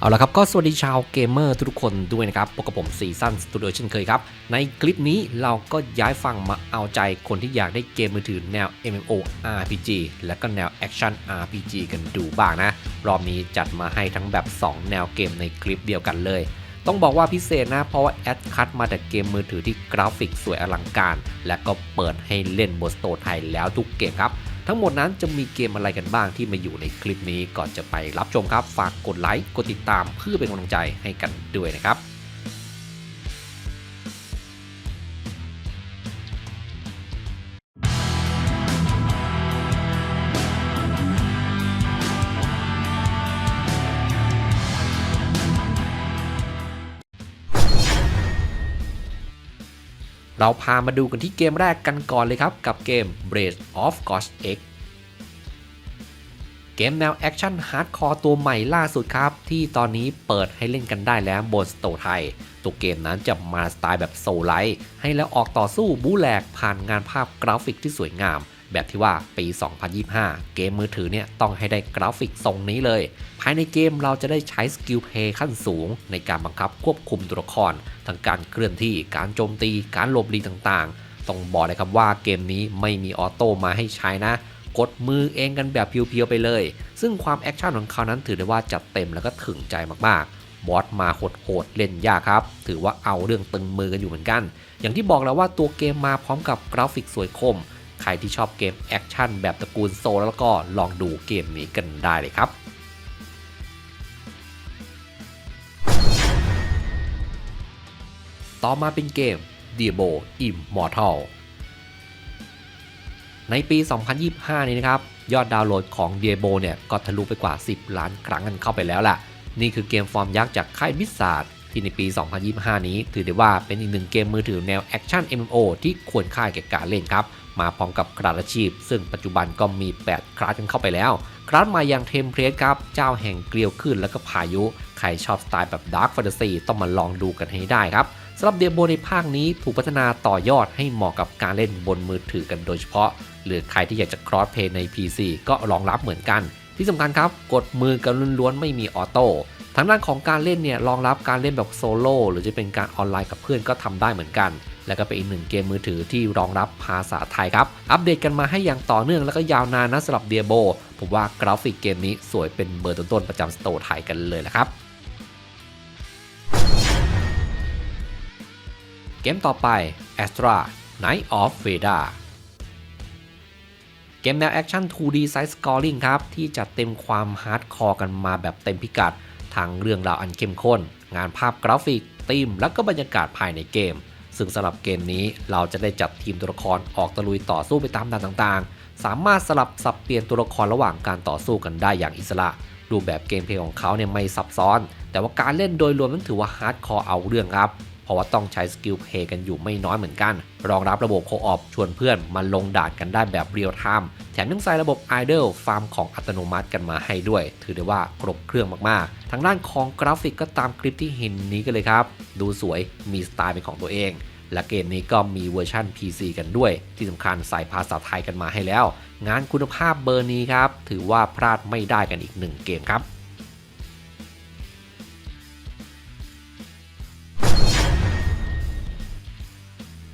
เอาละครับ ก็สวัสดีชาวเกมเมอร์ทุกคนด้วยนะครับพบกับผมซีซั่นสตูดิโอเช่นเคยครับ ในคลิปนี้เราก็ย้ายฝั่งมาเอาใจคนที่อยากได้เกมมือถือแนว MMO RPG และก็แนว Action RPG กันดูบ้างนะ รอบนี้จัดมาให้ทั้งแบบ 2 แนวเกมในคลิปเดียวกันเลย ต้องบอกว่าพิเศษนะ เพราะว่าแอดคัดมาแต่เกมมือถือที่กราฟิกสวยอลังการ และก็เปิดให้เล่นบนสโตไทยแล้วทุกเกมครับ ทั้งหมดนั้นจะมีเกมอะไรกันบ้างที่มาอยู่ในคลิปนี้ก่อนจะไปรับชมครับ ฝากกดไลค์กดติดตามเพื่อเป็นกำลังใจให้กันด้วยนะครับ เราพามาดูกันที่เกมแรกกันก่อนเลยครับ กับเกม Blade of Gods X เกมแนวแอคชั่นฮาร์ดคอร์ตัวใหม่ล่าสุดครับ ที่ตอนนี้เปิดให้เล่นกันได้แล้วบนสโตไทย ตัวเกมนั้นจะมาสไตล์แบบโซลไลท์ให้แล้วออกต่อสู้บู๊แหลกผ่านงานภาพกราฟิกที่สวยงาม แบบที่ว่าปี 2025 เกมมือถือเนี่ยต้องให้ได้กราฟิกทรงนี้เลย ภายในเกมเราจะได้ใช้สกิลเพย์ขั้นสูง ในการบังคับควบคุมตัวละครทั้งการเคลื่อนที่การโจมตี การหลบหลีกต่างๆ ต้องบอกเลยครับว่าเกมนี้ไม่มีออโต้มาให้ใช้นะกดมือเองกันแบบเพียวๆไปเลย ซึ่งความแอคชั่นของเขานั้นถือได้ว่าจัดเต็มแล้วก็ถึงใจมากๆ บอสมาโหดๆเล่นยากครับ ถือว่าเอาเรื่องตึงมือกันอยู่เหมือนกัน อย่างที่บอกแล้วว่าตัวเกมมาพร้อมกับกราฟิกสวยคม ใครที่ชอบเกมแอคชั่นแบบตระกูลโซลแล้วก็ลองดูเกมนี้กันได้เลยครับต่อมาเป็นเกม Diablo Immortal ในปี 2025 นี้นะครับ ยอดดาวน์โหลดของ Diablo เนี่ย ก็ทะลุไปกว่า 10 ล้านครั้งกันเข้าไปแล้วล่ะ นี่คือเกมฟอร์มยักษ์จากค่ายมิสซาร์ดที่ในปี 2025 นี้ ถือได้ว่าเป็นอีกหนึ่งเกมมือถือแนวแอคชั่น MMO ที่ควรค่าแก่การเล่นครับ มาพร้อมกับกราดอาชีพ ซึ่งปัจจุบันก็มี 8 คลาสกันเข้าไปแล้วคลาสมาอย่างเทมเพลตครับ เจ้าแห่งเกลียวขึ้นแล้วก็พายุ ใครชอบสไตล์แบบดาร์คแฟนตาซีต้องมาลองดูกันให้ได้ครับสำหรับเดโบในภาคนี้ถูกพัฒนาต่อยอดให้เหมาะกับการเล่นบนมือถือกันโดยเฉพาะ หรือใครที่อยากจะครอสเพย์ใน PC ก็รองรับเหมือนกัน ที่สำคัญครับกดมือกันล้วนๆไม่มีออโต้ทางด้านของการเล่นเนี่ยรองรับการเล่นแบบโซโล่หรือจะเป็นการออนไลน์กับเพื่อนก็ทำได้เหมือนกัน และก็เป็นอีกหนึ่งเกมมือถือที่รองรับภาษาไทยครับ อัปเดตกันมาให้อย่างต่อเนื่องแล้วก็ยาวนานนะสำหรับเดียโบผมว่ากราฟิกเกมนี้สวยเป็นเบอร์ต้นๆประจำสโตร์ไทยกันเลยละครับเกมต่อไป Astra Night of Veda มแนวแอคชั่น 2D Side Scrolling ครับ ที่จัดเต็มความฮาร์ดคอร์กันมาแบบเต็มพิกัด ทั้งเรื่องราวอันเข้มข้น งานภาพกราฟิกธีมและก็บรรยากาศภายในเกม ซึ่งสำหรับเกมนี้เราจะได้จับทีมตัวละครออกตะลุยต่อสู้ไปตามด่านต่างๆ สามารถสลับสับเปลี่ยนตัวละครระหว่างการต่อสู้กันได้อย่างอิสระ รูปแบบเกมเพลย์ของเขาเนี่ยไม่ซับซ้อน แต่ว่าการเล่นโดยรวมนั้นถือว่าฮาร์ดคอร์เอาเรื่องครับ เพราะว่าต้องใช้สกิลเพย์กันอยู่ไม่น้อยเหมือนกัน รองรับระบบโคออฟชวนเพื่อนมาลงด่านกันได้แบบเรียลไทม์แถมยังใส่ระบบ Idle ฟาร์มของอัตโนมัติกันมาให้ด้วย ถือได้ว่าครบเครื่องมากๆ ทางด้านของกราฟิกก็ตามคลิปที่เห็นนี้กันเลยครับ ดูสวยมีสไตล์เป็นของตัวเองและเกมนี้ก็มีเวอร์ชัน PC กันด้วย ที่สำคัญใส่ภาษาไทยกันมาให้แล้ว งานคุณภาพเบอร์นี้ครับ ถือว่าพลาดไม่ได้กันอีกหนึ่งเกมครับ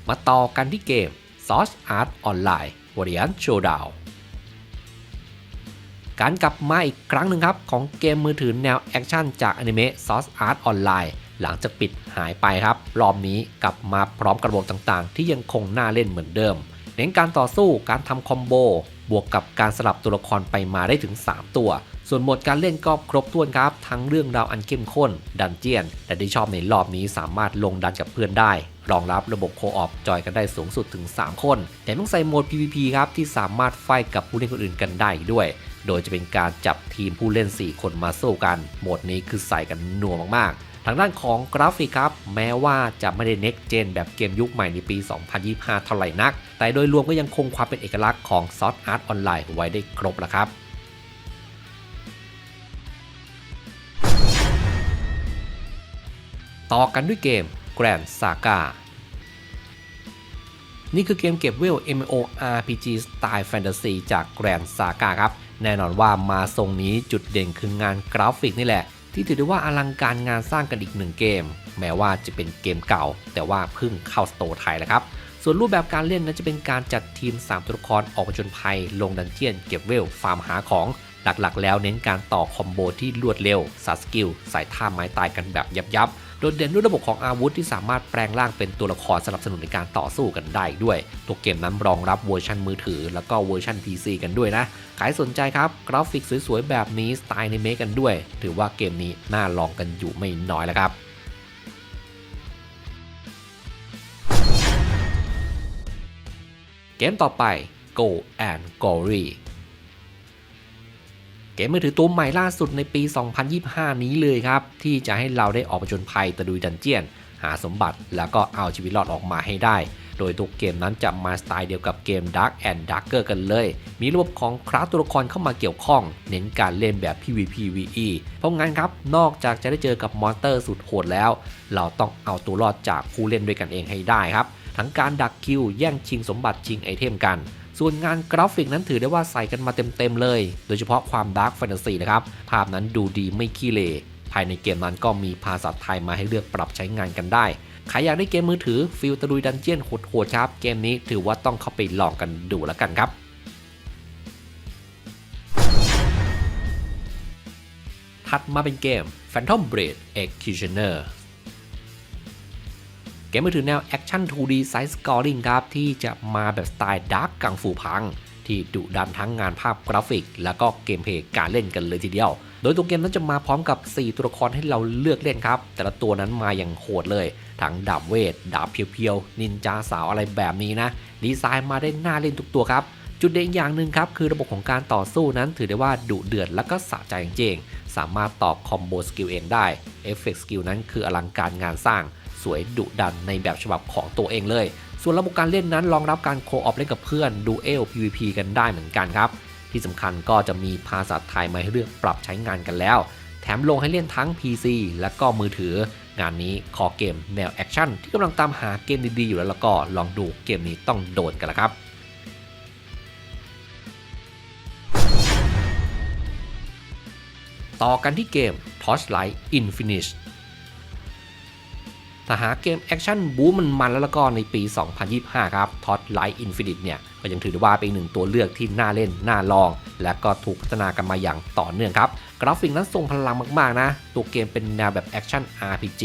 มาต่อกันที่เกม Source Art Online Variant Showdown การกลับมาอีกครั้งหนึ่งครับ ของเกมมือถือแนวแอคชั่นจากอนิเมะ Source Art Online หลังจากปิดหายไปครับ รอบนี้กลับมาพร้อมกระบบต่างๆ ที่ยังคงน่าเล่นเหมือนเดิม เน้นการต่อสู้การทำคอมโบบวกกับการสลับตัวละครไปมาได้ถึง 3 ตัว ส่วนโหมดการเล่นก็ครบถ้วนครับ ทั้งเรื่องราวอันเข้มข้น ดันเจียนและที่ชอบในรอบนี้สามารถลงดันกับเพื่อนได้ รองรับระบบโคออฟจอยกันได้สูงสุดถึง 3 คนแต่ต้องใส่โหมด PVP ครับที่สามารถไฟกับผู้เล่นคนอื่นกันได้ด้วย โดยจะเป็นการจับทีมผู้เล่น 4 คนมาสู้กัน โหมดนี้คือใส่กันนัวมากๆ ทางด้านของกราฟิกครับ แม้ว่าจะไม่ได้เน็กเจนแบบเกมยุคใหม่ในปี 2025 เท่าไหร่นัก แต่โดยรวมก็ยังคงความเป็นเอกลักษณ์ของ s o ต Art Online ไว้ได้ครบแล้วครับต่อกันด้วยเกม Grand Saga นี่คือเกมเก็บเวล MMORPG สไตล์แฟนตาซีจาก Grand Saga ครับ แน่นอนว่ามาทรงนี้จุดเด่นคืองานกราฟิกนี่แหละ ที่ถือได้ว่าอลังการงานสร้างกันอีกหนึ่งเกม แม้ว่าจะเป็นเกมเก่า แต่ว่าเพิ่งเข้าสโตร์ไทยแล้วครับ ส่วนรูปแบบการเล่นนั้นจะเป็นการจัดทีม 3 ตัวละครออกผจญภัย ลงดันเจียนเก็บเวลฟาร์มหาของ หลักๆ แล้วเน้นการต่อคอมโบที่รวดเร็วสัสกิลใส่ท่าไม้ตายกันแบบยับๆโดดเด่นด้วยระบบของอาวุธที่สามารถแปลงร่างเป็นตัวละครสนับสนุนในการต่อสู้กันได้ด้วย ตัวเกมนั้นรองรับเวอร์ชันมือถือ แล้วก็เวอร์ชัน PC กันด้วยนะใครสนใจครับ กราฟิกสวยๆ แบบนี้ สไตล์ในเมกันด้วย ถือว่าเกมนี้น่าลองกันอยู่ไม่น้อยแล้วครับเกมต่อไป Go and Glory เกมมือถือตัวใหม่ล่าสุดในปี 2025 นี้เลยครับ ที่จะให้เราได้ออกประจนภัยตะลุยดันเจียน หาสมบัติแล้วก็เอาชีวิตรอดออกมาให้ได้ โดยตัวเกมนั้นจะมาสไตล์เดียวกับเกม Dark and Darker กันเลย มีระบบของคราฟตัวละครเข้ามาเกี่ยวข้อง เน้นการเล่นแบบ PVPVE เพราะงั้นครับ นอกจากจะได้เจอกับมอนสเตอร์สุดโหดแล้ว เราต้องเอาตัวรอดจากผู้เล่นด้วยกันเองให้ได้ครับ ทั้งการดักคิวแย่งชิงสมบัติชิงไอเทมกัน ส่วนงานกราฟิกนั้นถือได้ว่าใส่กันมาเต็มๆเลย โดยเฉพาะความดาร์กแฟนตาซีนะครับ ภาพนั้นดูดีไม่ขี้เลภายในเกมนั้นก็มีภาษาไทยมาให้เลือกปรับใช้งานกันได้ใครอยากได้เกมมือถือฟิลตะลุยดันเจียนโหดๆครับ เกมนี้ถือว่าต้องเข้าไปลองกันดูแล้วกันครับถัดมาเป็นเกม Phantom Blade Executioner กมมือถือแนวแอคชั่น 2D Side Scrolling ครับ ที่จะมาแบบสไตล์ดาร์กกังฟูพัง ที่ดุดันทั้งงานภาพกราฟิก แล้วก็เกมเพลย์การเล่นกันเลยทีเดียว โดยตัวเกมนั้นจะมาพร้อมกับ 4 ตัวละครให้เราเลือกเล่นครับ แต่ละตัวนั้นมาอย่างโหดเลย ทั้งดาบเวท ดาบเพียวๆ นินจาสาวอะไรแบบนี้นะ ดีไซน์มาได้น่าเล่นทุกตัวครับจุดเด่นอย่างหนึ่งครับ คือระบบของการต่อสู้นั้นถือได้ว่าดุเดือดและก็สะใจจริงๆ สามารถตอบคอมโบสกิลเองได้เอฟเฟกต์สกิลนั้นคืออลังการงานสร้าง สวยดุดันในแบบฉบับของตัวเองเลย ส่วนระบบการเล่นนั้นรองรับการโคออฟเล่นกับเพื่อนดูเอล PVP กันได้เหมือนกันครับ ที่สำคัญก็จะมีภาษาไทยมาให้เลือกปรับใช้งานกันแล้ว แถมลงให้เล่นทั้ง PC และก็มือถืองานนี้ขอเกมแนวแอคชั่นที่กำลังตามหาเกมดีๆอยู่แล้วแล้วก็ลองดูเกมนี้ต้องโดนกันละครับต่อกันที่เกม Torchlight Infinite ถ้าหาเกมแอคชั่นบู๊มันมันแล้วก็ในปี 2025 ครับ Torchlight Infinite เนี่ย ก็ยังถือได้ว่าเป็นหนึ่งตัวเลือกที่น่าเล่น น่าลอง และก็ถูกพัฒนากันมาอย่างต่อเนื่องครับ กราฟิกนั้นทรงพลังมาก ๆ นะ ตัวเกมเป็นแนวแบบแอคชั่น RPG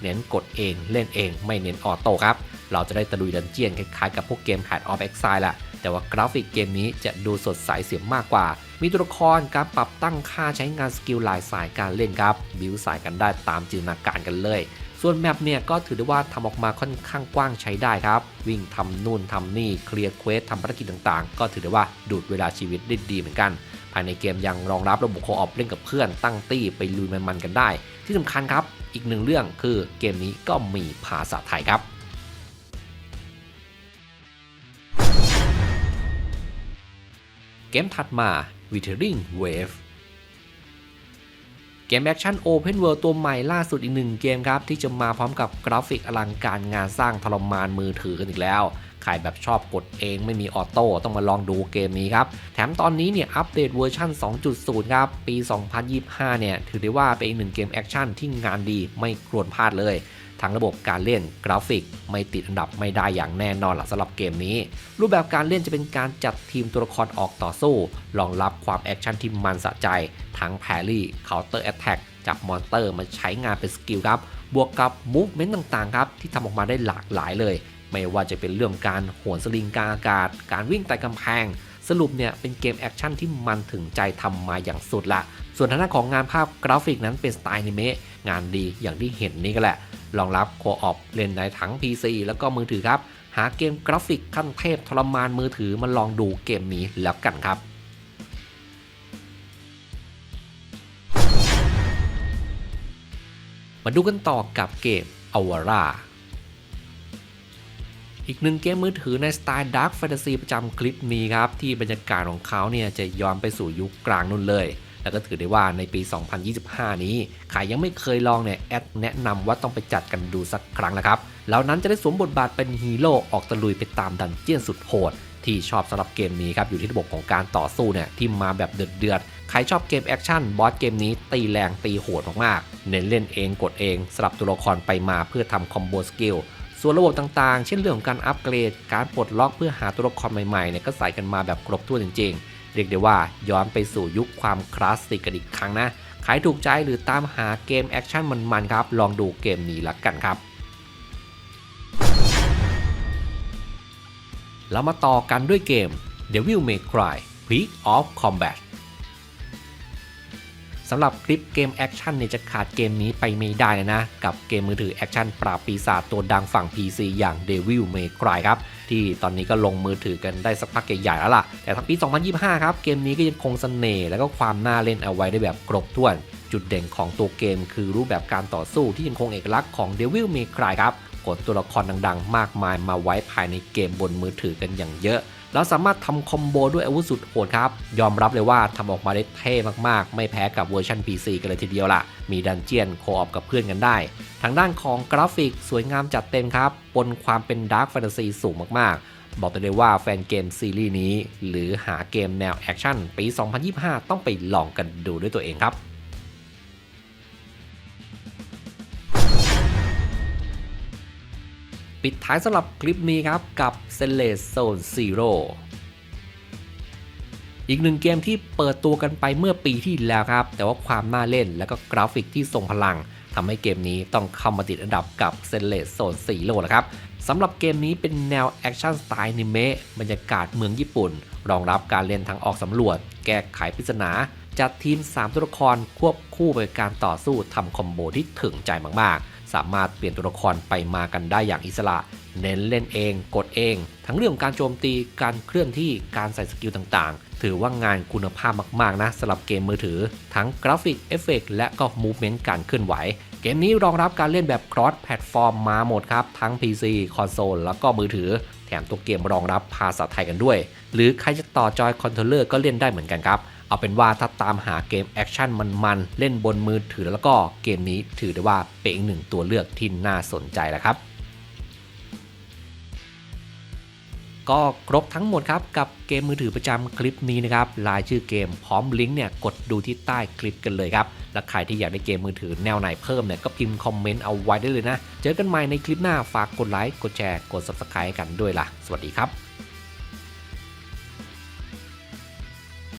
เน้นกดเองเล่นเองไม่เน้นออโต้ครับ เราจะได้ตะลุยดันเจียนคล้ายๆกับพวกเกม Path of Exile แหละแต่ว่ากราฟิกเกมนี้จะดูสดใสเสียมากกว่า มีตัวละครการปรับตั้งค่าใช้งานสกิลหลายสายการเล่นครับ บิวสายกันได้ตามจินตนาการกันเลย ส่วนแมปเนี่ยก็ถือได้ว่าทำออกมาค่อนข้างกว้างใช้ได้ครับ วิ่งทำนู่นทำนี่เคลียร์เควสทำภารกิจต่างๆ ก็ถือได้ว่าดูดเวลาชีวิตได้ดีเหมือนกัน ภายในเกมยังรองรับระบบโคออฟเล่นกับเพื่อนตั้งตี้ไปลุยมันๆกันได้ ที่สำคัญครับอีกหนึ่งเรื่องคือเกมนี้ก็มีภาษาไทยครับเกมถัดมา Withering Wave กมแอคชั่น Open World ตัวใหม่ล่าสุดอีกหนึ่งเกมครับ ที่จะมาพร้อมกับกราฟิกอลังการงานสร้างทรมานมือถือกันอีกแล้ว ใครแบบชอบกดเองไม่มีออโต้ต้องมาลองดูเกมนี้ครับ แถมตอนนี้เนี่ยอัปเดตเวอร์ชัน2.0 ครับ ปี 2025 เนี่ย ถือได้ว่าเป็นอีกหนึ่งเกมแอคชั่นที่งานดีไม่ควรพลาดเลย ทั้งระบบการเล่นกราฟิก ไม่ติดอันดับไม่ได้อย่างแน่นอนหลักสำหรับเกมนี้ รูปแบบการเล่นจะเป็นการจัดทีมตัวละครออกต่อสู้รองรับความแอคชั่นที่มันสะใจ ทั้งแพรี่เคาน์เตอร์แอตแทกจับมอนสเตอร์มาใช้งานเป็นสกิลครับ บวกกับมูฟเมนต์ต่างๆครับที่ทำออกมาได้หลากหลายเลย ไม่ว่าจะเป็นเรื่องการโหนสลิงกลางอากาศ การวิ่งไต่กำแพง สรุปเนี่ยเป็นเกมแอคชั่นที่มันถึงใจทำมาอย่างสุดละ ส่วนทางด้านของงานภาพกราฟิกนั้นเป็นสไตล์อนิเมะงานดีอย่างที่เห็นนี่ก็แหละรองรับโคออฟเล่นได้ทั้ง PC แล้วก็มือถือครับ หาเกมกราฟิกขั้นเทพทรมานมือถือมาลองดูเกมนี้แล้วกันครับมาดูกันต่อกับเกม a v a r a อีกหนึ่งเกมมือถือในสไตล์ Dark Fantasy ประจำคลิปนี้ครับ ที่บรรยากาศของเขาเนี่ยจะย้อนไปสู่ยุคกลางนู่นเลย แล้วก็ถือได้ว่าในปี 2025 นี้ใครยังไม่เคยลองเนี่ยแอดแนะนำว่าต้องไปจัดกันดูสักครั้งนะครับแล้วนั้นจะได้สวมบทบาทเป็นฮีโร่ออกตะลุยไปตามดันเจี้ยนสุดโหดที่ชอบสำหรับเกมนี้ครับอยู่ที่ระบบของการต่อสู้เนี่ยที่มาแบบเดือดๆใครชอบเกมแอคชั่นบอสเกมนี้ตีแรงตีโหดมากๆ เน้นเล่นเองกดเองสลับตัวละครไปมาเพื่อทำคอมโบสกิล ส่วนระบบต่างๆ เช่นเรื่องของการอัปเกรด การปลดล็อกเพื่อหาตัวละครใหม่ๆเนี่ยก็ใส่กันมาแบบครบถ้วนจริงๆ เรียกได้ว่าย้อนไปสู่ยุคความคลาสสิกกันอีกครั้งนะใครถูกใจหรือตามหาเกมแอคชั่นมันๆครับ ลองดูเกมนี้ละกันครับแล้วมาต่อกันด้วยเกม Devil May Cry Peak of Combat สำหรับคลิปเกมแอคชั่นเนี่ยจะขาดเกมนี้ไปไม่ได้เลยนะ กับเกมมือถือแอคชั่นปราบปีศาจตัวดังฝั่ง PC อย่าง Devil May Cry ครับ ที่ตอนนี้ก็ลงมือถือกันได้สักพักใหญ่ๆแล้วล่ะ แต่ทั้งปี 2025 ครับ เกมนี้ก็ยังคงเสน่ห์และก็ความน่าเล่นเอาไว้ได้แบบครบถ้วน จุดเด่นของตัวเกมคือรูปแบบการต่อสู้ที่ยังคงเอกลักษณ์ของ Devil May Cry ครับกดตัวละครดังๆ มากมายมาไว้ภายในเกมบนมือถือกันอย่างเยอะ แล้วสามารถทำคอมโบด้วยอาวุธสุดโหดครับ ยอมรับเลยว่าทำออกมาได้เท่มากๆ ไม่แพ้กับเวอร์ชัน PC กันเลยทีเดียวล่ะ มีดันเจียนโคออปกับเพื่อนกันได้ ทางด้านของกราฟิกสวยงามจัดเต็มครับปนความเป็นดาร์คแฟนตาซีสูงมากๆ บอกได้เลยว่าแฟนเกมซีรีส์นี้ หรือหาเกมแนวแอคชั่นปี 2025 ต้องไปลองกันดูด้วยตัวเองครับ ปิดท้ายสำหรับคลิปนี้ครับกับ c e l e s Zone Zero อีกหนึ่งเกมที่เปิดตัวกันไปเมื่อปีที่แล้วครับ แต่ว่าความน่าเล่นและก็กราฟิกที่ทรงพลังทำให้เกมนี้ต้องเข้ามาติดอันดับกับ c e l e s Zone Zero นะครับสำหรับเกมนี้เป็นแนวแอคชั่นสไตล์นิเมะบรรยากาศเมืองญี่ปุ่น รองรับการเล่นทั้งออกสำรวจ แก้ไขปริศนา จัดทีม 3 ตัวละครควบคู่ไปกับการต่อสู้ทำคอมโบที่ถึงใจมากๆ สามารถเปลี่ยนตัวละครไปมากันได้อย่างอิสระ เน้นเล่นเอง กดเอง ทั้งเรื่องการโจมตีการเคลื่อนที่การใส่สกิลต่างๆ ถือว่างานคุณภาพมากๆนะสำหรับเกมมือถือ ทั้งกราฟิกเอฟเฟกและก็มูฟเมนต์การเคลื่อนไหว เกมนี้รองรับการเล่นแบบ cross platform มาหมดครับ ทั้ง PC คอนโซลแล้วก็มือถือ แถมตัวเกมรองรับภาษาไทยกันด้วย หรือใครจะต่อจอยคอนโทรลเลอร์ก็เล่นได้เหมือนกันครับ เอาเป็นว่าถ้าตามหาเกมแอคชั่นมันๆ เล่นบนมือถือแล้วก็เกมนี้ถือได้ว่าเป็นอีกหนึ่งตัวเลือกที่น่าสนใจแล้วครับก็ครบทั้งหมดครับ กับเกมมือถือประจำคลิปนี้นะครับรายชื่อเกมพร้อมลิงก์เนี่ยกดดูที่ใต้คลิปกันเลยครับ และใครที่อยากได้เกมมือถือแนวไหนเพิ่มเนี่ยก็พิมพ์คอมเมนต์เอาไว้ได้เลยนะ เจอกันใหม่ในคลิปหน้าฝากกดไลค์กดแชร์กด subscribe กันด้วยล่ะ สวัสดีครับ